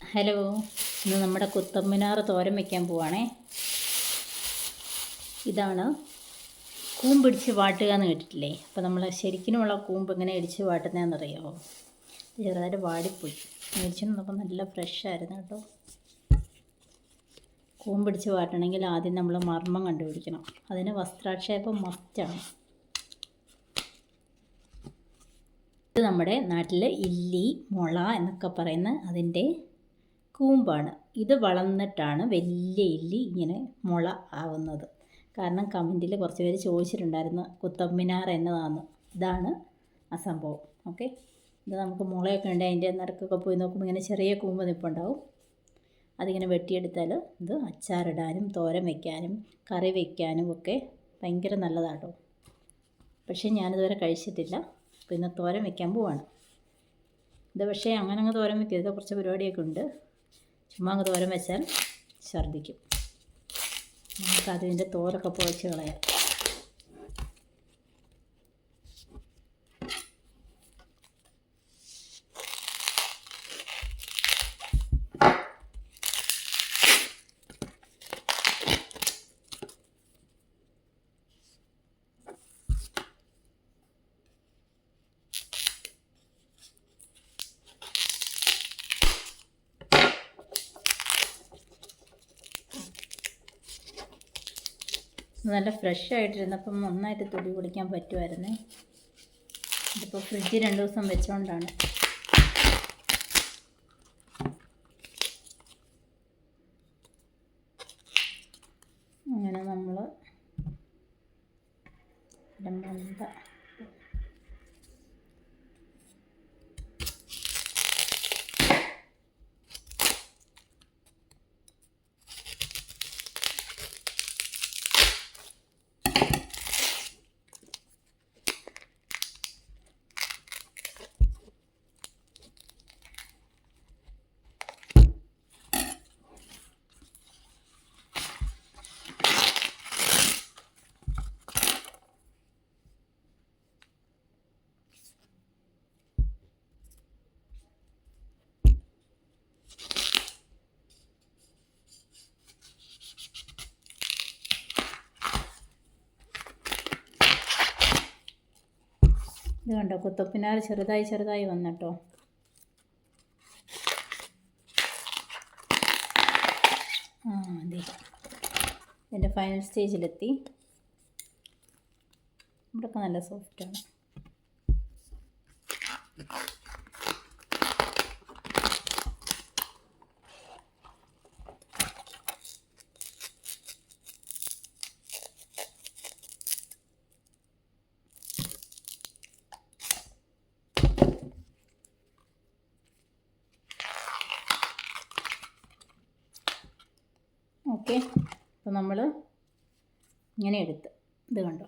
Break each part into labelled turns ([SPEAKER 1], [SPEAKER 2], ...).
[SPEAKER 1] Hello ഇന്ന് നമ്മുടെ കുത്തമ്മിനാർ തോരൻ വയ്ക്കാൻ പോവാണേ. ഇതാണ് കൂമ്പിടിച്ച് വാട്ടുക എന്ന് കേട്ടിട്ടില്ലേ? അപ്പോൾ നമ്മൾ ശരിക്കുമുള്ള കൂമ്പ് എങ്ങനെ ഇടിച്ച് വാട്ടുന്നതെന്ന് അറിയാമോ ചെറുതായിട്ട് വാടിപ്പോയി. മേടിച്ചു നോക്കുമ്പോൾ നല്ല ഫ്രഷ് ആയിരുന്നു കേട്ടോ. കൂമ്പിടിച്ച് വാട്ടണമെങ്കിൽ ആദ്യം നമ്മൾ മർമ്മം കണ്ടുപിടിക്കണം. അതിന് വസ്ത്രാക്ഷേപം മസ്റ്റാണ് ഇത് നമ്മുടെ നാട്ടിൽ ഇല്ലി മുള എന്നൊക്കെ പറയുന്ന അതിന്റെ കൂമ്പാണ്. ഇത് വളർന്നിട്ടാണ് വലിയ ഇല്ലി ഇങ്ങനെ മുള ആവുന്നത്. കാരണം കമന്റിൽ കുറച്ച് പേര് ചോദിച്ചിട്ടുണ്ടായിരുന്നു കുത്തമ്മിനാർ എന്നതാണ് ഇതാണ് ആ സംഭവം. ഓക്കെ? ഇത് നമുക്ക് മുളയൊക്കെ ഉണ്ട് അതിന്റെ നടുക്കൊക്കെ പോയി നോക്കുമ്പോൾ ഇങ്ങനെ ചെറിയ കൂമ്പ് നിൽപ്പുണ്ടാവും അതിങ്ങനെ വെട്ടിയെടുത്താൽ ഇത് അച്ചാറിടാനും തോരൻ വയ്ക്കാനും കറി വയ്ക്കാനും ഒക്കെ ഭയങ്കര നല്ലതാട്ടോ. പക്ഷേ ഞാനിതുവരെ കഴിച്ചിട്ടില്ല. പിന്നെ തോരൻ വയ്ക്കാൻ പോവാണ്. ഇത് പക്ഷേ അങ്ങനെ അങ്ങ് തോരൻ വയ്ക്കരുത് കുറച്ച് പരിപാടിയൊക്കെ ഉണ്ട്. ചുമ്മാ അങ്ങ് തോരൻ വെച്ചാൽ ഛർദ്ദിക്കും. നമുക്ക് തോരൊക്കെ പൊഴിച്ച് കളയാം. നല്ല ഫ്രഷ് ആയിട്ടിരുന്നപ്പം നന്നായിട്ട് തൊടി പൊളിക്കാൻ പറ്റുമായിരുന്നേ ഇതിപ്പോൾ ഫ്രിഡ്ജ് രണ്ട് ദിവസം വെച്ചുകൊണ്ടാണ് അങ്ങനെ നമ്മൾ മന്ത ഇത് കണ്ടോ? കുത്തപ്പിനാർ ചെറുതായി ചെറുതായി വന്നിട്ടോ? ആ അതെ. ഇതിന്റെ ഫൈനൽ സ്റ്റേജിലെത്തി ഇവിടെയൊക്കെ നല്ല സോഫ്റ്റാണ് ഓക്കെ അപ്പോൾ നമ്മൾ ഇങ്ങനെ എടുത്ത്. ഇത് കണ്ടോ?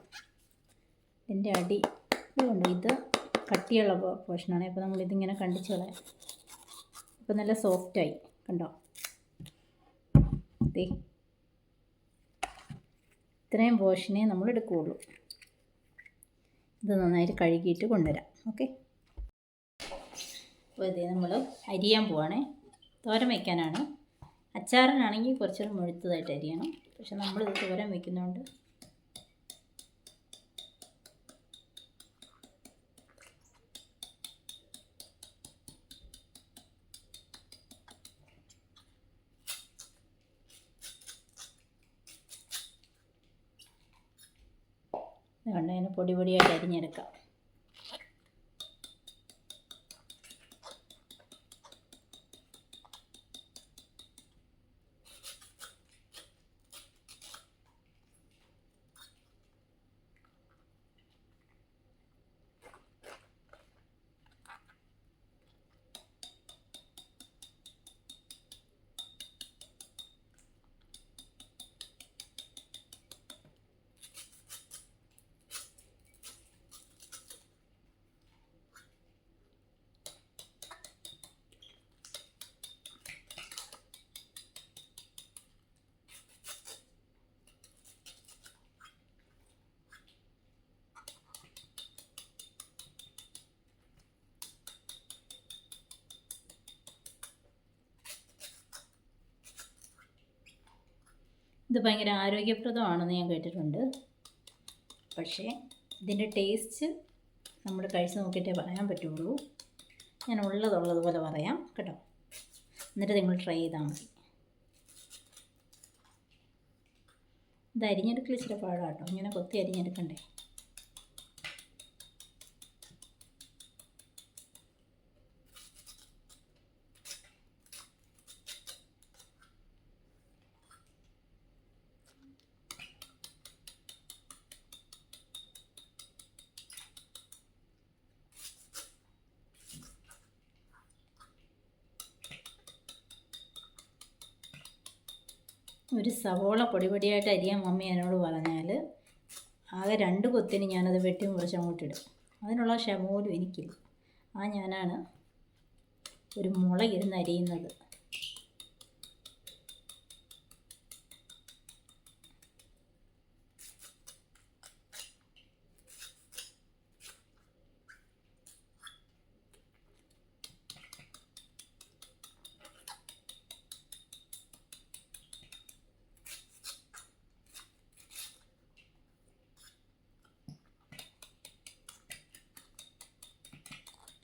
[SPEAKER 1] ഇതിന്റെ അടി. ഇത് കണ്ടോ? ഇത് കട്ടിയുള്ള പോർഷനാണ്. അപ്പോൾ നമ്മളിതിങ്ങനെ കണ്ടിച്ച് കളയാം. അപ്പോൾ നല്ല സോഫ്റ്റായി കണ്ടോ? ദേ. ഇത്രയും പോർഷനെ നമ്മൾ എടുക്കുകയുള്ളൂ ഇത് നന്നായിട്ട് കഴുകിയിട്ട് കൊണ്ടുവരാം. ഓക്കെ? അപ്പോൾ ഇതേ നമ്മൾ അരിയാൻ പോവാണേ. തോരൻ വയ്ക്കാനാണ് അച്ചാറിനാണെങ്കിൽ കുറച്ചുകൂടെ മുഴുത്തതായിട്ട് അരിയണം. പക്ഷെ നമ്മളിത് തോരൻ വയ്ക്കുന്നതുകൊണ്ട് അതുകൊണ്ട് അതിന് പൊടി പൊടിയായിട്ട് അരിഞ്ഞെടുക്കാം. ഇത് ഭയങ്കര ആരോഗ്യപ്രദമാണെന്ന് ഞാൻ കേട്ടിട്ടുണ്ട്. പക്ഷേ ഇതിന്റെ ടേസ്റ്റ് നമ്മൾ കഴിച്ച് നോക്കിയിട്ടേ പറയാൻ പറ്റുള്ളൂ. ഞാൻ ഉള്ളതുള്ളതുപോലെ പറയാം കേട്ടോ. എന്നിട്ട് നിങ്ങൾ ട്രൈ ചെയ്താൽ മതി. ഇത് അരിഞ്ഞെടുക്കൽ ഇച്ചിരി പാടാട്ടോ. ഇങ്ങനെ കൊത്തി അരിഞ്ഞെടുക്കണ്ടേ? ഒരു സവോള പൊടിപൊടിയായിട്ട് അരിയാൻ മമ്മി എന്നോട് പറഞ്ഞാൽ ആകെ രണ്ട് കൊത്തിന് ഞാനത് വെട്ടി മുറിച്ച് അങ്ങോട്ടിടും അതിനുള്ള ക്ഷമ പോലും എനിക്കില്ല. ആ ഞാനാണ് ഒരു മുളകിരുന്ന് അരിയുന്നത്.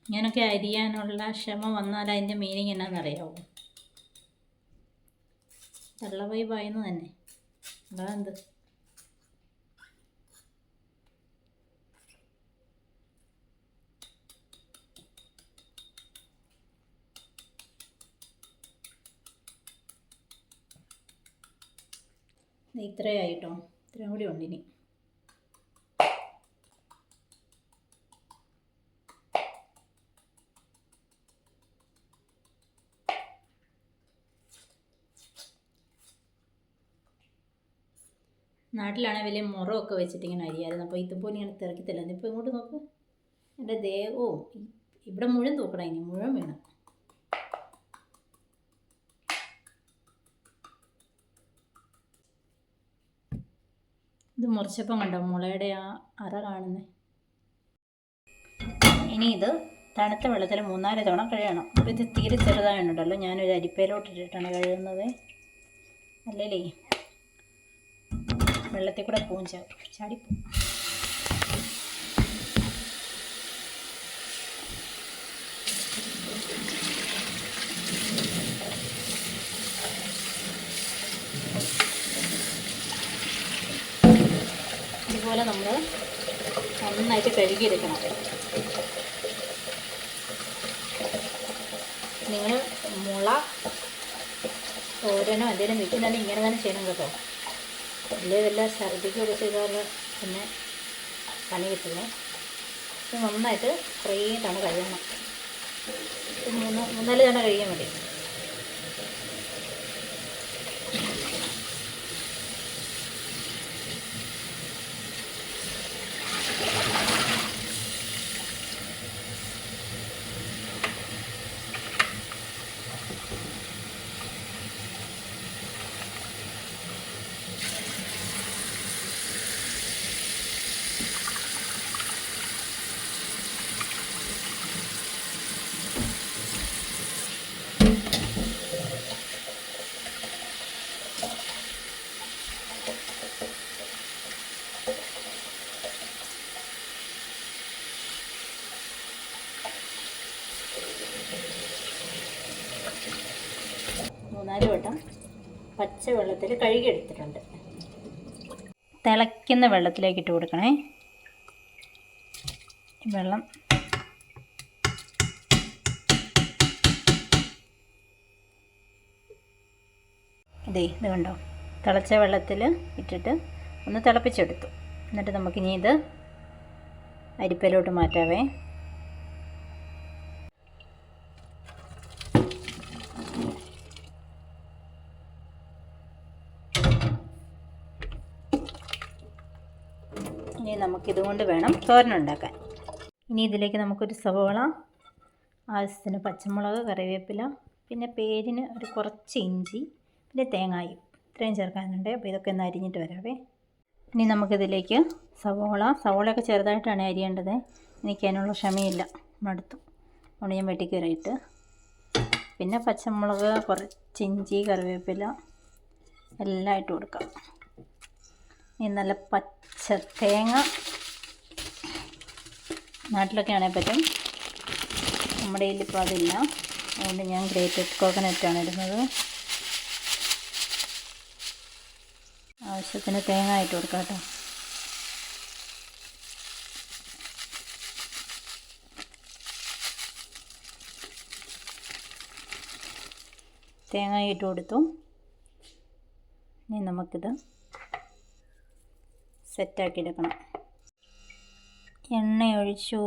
[SPEAKER 1] ഇങ്ങനൊക്കെ അരിയാനുള്ള ക്ഷമ വന്നാൽ അതിന്റെ മീനിങ് എന്നാണെന്നറിയാമോ തള്ളവൈ പായുന്നു തന്നെ. അതെന്ത് ഇത്രയായിട്ടോ ഇത്രയും കൂടി ഉണ്ടിനി. നാട്ടിലാണെങ്കിൽ വലിയ മുറമൊക്കെ വെച്ചിട്ട് ഇങ്ങനെ അരിയായിരുന്നു. അപ്പോൾ ഇതുപോലെ ഇങ്ങനെ തിരക്കത്തില്ല ഇപ്പോൾ ഇങ്ങോട്ട് നോക്ക്. എന്റെ ദേഹവും ഇവിടെ മുഴുവൻ തൂക്കണം ഇനി. മുഴുവൻ വേണം. ഇത് മുറിച്ചപ്പം കണ്ടോ? മുളയുടെ ആ അറ കാണുന്നേ. ഇനി ഇത് തണുത്ത വെള്ളത്തിൽ മൂന്നാൽ തവണ കഴുകണം. അപ്പോൾ ഇത് തീരെ ചെറുതായിട്ടുണ്ടല്ലോ ഞാനൊരു അരിപ്പയിലോട്ട് ഇട്ടിട്ടാണ് കഴുകുന്നത്. അല്ലേ വെള്ളത്തിൽ കൂടെ പോവും ചാടിപ്പോവും ഇതുപോലെ നമ്മൾ നന്നായിട്ട് കഴുകിയെടുക്കണം. നിങ്ങൾ മുള തോരനോ എന്തെങ്കിലും വെക്കുന്നുണ്ടെങ്കിൽ ഇങ്ങനെ തന്നെ ചെയ്യണം കേട്ടോ. വലിയ വല്ല ഛർദിക്കൊക്കെ ചെയ്താൽ പിന്നെ പണി കിട്ടുന്നു ഇത് നന്നായിട്ട് കുറേ തവണ കഴിയണം മൂന്ന് മൂന്നാൽ തവണ കഴിയാൻ മതി മൂന്നാൽ വട്ടം പച്ച വെള്ളത്തിൽ കഴുകിയെടുത്തിട്ടുണ്ട്. തിളയ്ക്കുന്ന വെള്ളത്തിലേക്ക് ഇട്ട് കൊടുക്കണേ. വെള്ളം. ഇതേ ഇത് കണ്ടോ? തിളച്ച വെള്ളത്തിൽ ഇട്ടിട്ട് ഒന്ന് തിളപ്പിച്ചെടുത്തു. എന്നിട്ട് നമുക്കിനി ഇത് അരിപ്പയിലോട്ട് മാറ്റാവേ. ഇനി നമുക്കിതുകൊണ്ട് വേണം തോരൻ ഉണ്ടാക്കാൻ ഇനി ഇതിലേക്ക് നമുക്കൊരു സവോള ആവശ്യത്തിന് പച്ചമുളക് കറിവേപ്പില പിന്നെ പേരിന് ഒരു കുറച്ച് ഇഞ്ചി പിന്നെ തേങ്ങായും. ഇത്രയും ചേർക്കാനുണ്ട്. അപ്പോൾ ഇതൊക്കെ ഒന്ന് അരിഞ്ഞിട്ട് വരാവേ. ഇനി നമുക്കിതിലേക്ക് സവോള സവോളയൊക്കെ ചെറുതായിട്ടാണ് അരിയേണ്ടത്. എനിക്ക് അതിനുള്ള ക്ഷമയില്ല. മടുത്തു അതുകൊണ്ട് ഞാൻ വെട്ടിക്കറിയിട്ട്. പിന്നെ പച്ചമുളക് കുറച്ച് ഇഞ്ചി കറിവേപ്പില എല്ലാം ഇട്ട് കൊടുക്കാം. ഇനി നല്ല പച്ച തേങ്ങ. നാട്ടിലൊക്കെ ആണെങ്കിൽ പറ്റും. നമ്മുടെ കയ്യിലിപ്പോൾ അതില്ല. അതുകൊണ്ട് ഞാൻ ഗ്രേറ്റഡ് കോക്കനട്ടാണ് ഇടുന്നത്. ആവശ്യത്തിന് തേങ്ങ ഇട്ട് കൊടുക്കാം കേട്ടോ. തേങ്ങ ഇട്ട് കൊടുത്തു. ഇനി നമുക്കിത് സെറ്റാക്കി എടുക്കണം എണ്ണ ഒഴിച്ചു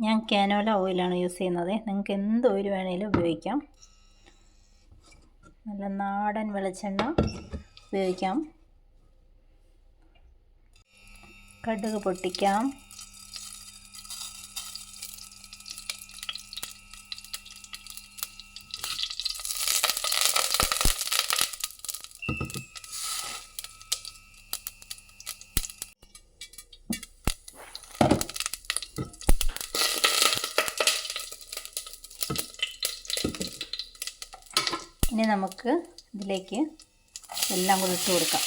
[SPEAKER 1] ഞാൻ കാനോല ഓയിലാണ് യൂസ് ചെയ്യുന്നത്. നിങ്ങൾക്ക് എന്ത് ഓയിൽ വേണേലും ഉപയോഗിക്കാം. നല്ല നാടൻ വെളിച്ചെണ്ണ ഉപയോഗിക്കാം. കടുക് പൊട്ടിക്കാം. ഇനി നമുക്ക് ഇതിലേക്ക് എല്ലാം കൂടി ഇട്ട് കൊടുക്കാം.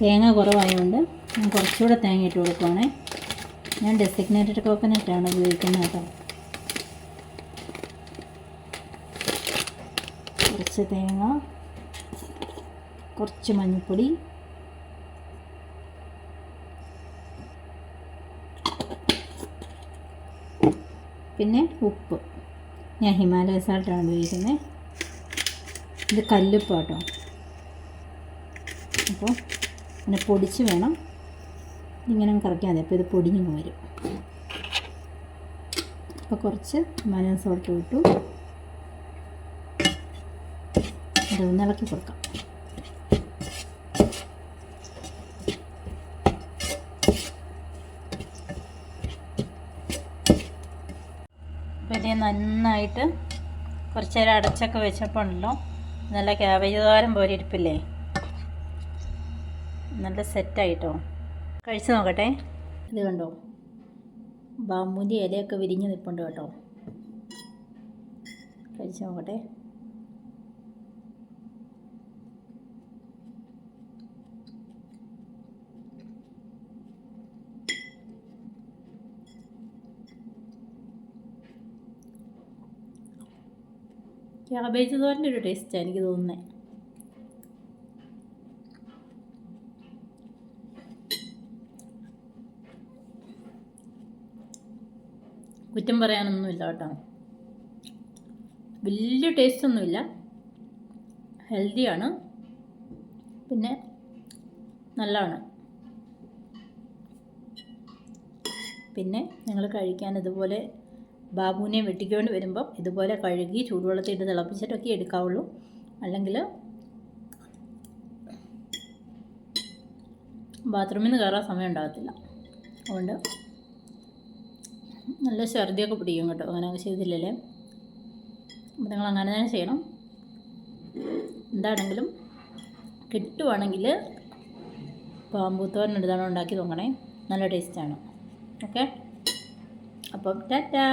[SPEAKER 1] തേങ്ങ കുറവായതുകൊണ്ട് ഞാൻ കുറച്ചുകൂടെ തേങ്ങ ഇട്ട് കൊടുക്കുവാണേ. ഞാൻ ഡെസിഗ്നേറ്റഡ് കോക്കനട്ടാണ് ഉപയോഗിക്കുന്നത് കേട്ടോ. കുറച്ച് തേങ്ങ കുറച്ച് മഞ്ഞൾപ്പൊടി പിന്നെ ഉപ്പ്. ഞാൻ ഹിമാലയ സാൾട്ടാണ് ഉപയോഗിക്കുന്നത്. ഇത് കല്ലുപ്പ് കേട്ടോ. അപ്പോൾ പിന്നെ പൊടിച്ച് വേണം. ഇങ്ങനെ കറക്കിയാൽ മതി അപ്പോൾ ഇത് പൊടിഞ്ഞു വരും. അപ്പോൾ കുറച്ച് മനം സോൾട്ട് ഇട്ടു. അതൊന്ന് ഇളക്കി കൊടുക്കാം. അപ്പോൾ നന്നായിട്ട് കുറച്ച് നേരം അടച്ചൊക്കെ വെച്ചപ്പോൾ ഉണ്ടല്ലോ. നല്ല ക്യാബേജ് തോരൻ പോലെ ഇരിപ്പില്ലേ? നല്ല സെറ്റായിട്ടോ കഴിച്ച് നോക്കട്ടെ. ഇത് കണ്ടോ? ബാമ്പൂന്റെ ഇലയൊക്കെ വിരിഞ്ഞ് നിൽപ്പുണ്ട് കേട്ടോ. കഴിച്ച് നോക്കട്ടെ. ക്യാബേജ് തോരന്റെ ഒരു ടേസ്റ്റാണ് എനിക്ക് തോന്നുന്നത് കുറ്റം പറയാനൊന്നുമില്ല കേട്ടോ. വലിയ ടേസ്റ്റ് ഒന്നുമില്ല ഹെൽത്തിയാണ്. പിന്നെ നല്ലതാണ്. പിന്നെ നിങ്ങൾ കഴിക്കാൻ ഇതുപോലെ ബാബുവിനെ വെട്ടിക്കൊണ്ട് വരുമ്പം ഇതുപോലെ കഴുകി ചൂടുവെള്ളത്തിൽ ഇട്ട് തിളപ്പിച്ചിട്ടൊക്കെ എടുക്കാവുള്ളൂ. അല്ലെങ്കിൽ ബാത്റൂമിൽ നിന്ന് കയറാൻ സമയം ഉണ്ടാകത്തില്ല. അതുകൊണ്ട് നല്ല ഛർദിയൊക്കെ പിടിക്കും കേട്ടോ. അങ്ങനെ ചെയ്തില്ലല്ലേ. അപ്പോൾ നിങ്ങൾ അങ്ങനെ തന്നെ ചെയ്യണം. എന്താണെങ്കിലും കിട്ടുവാണെങ്കിൽ പാമ്പൂത്തോരൻ എടുത്താണ് ഉണ്ടാക്കി നോക്കണേ. നല്ല ടേസ്റ്റാണ് ഓക്കെ അപ്പം ടാറ്റാ.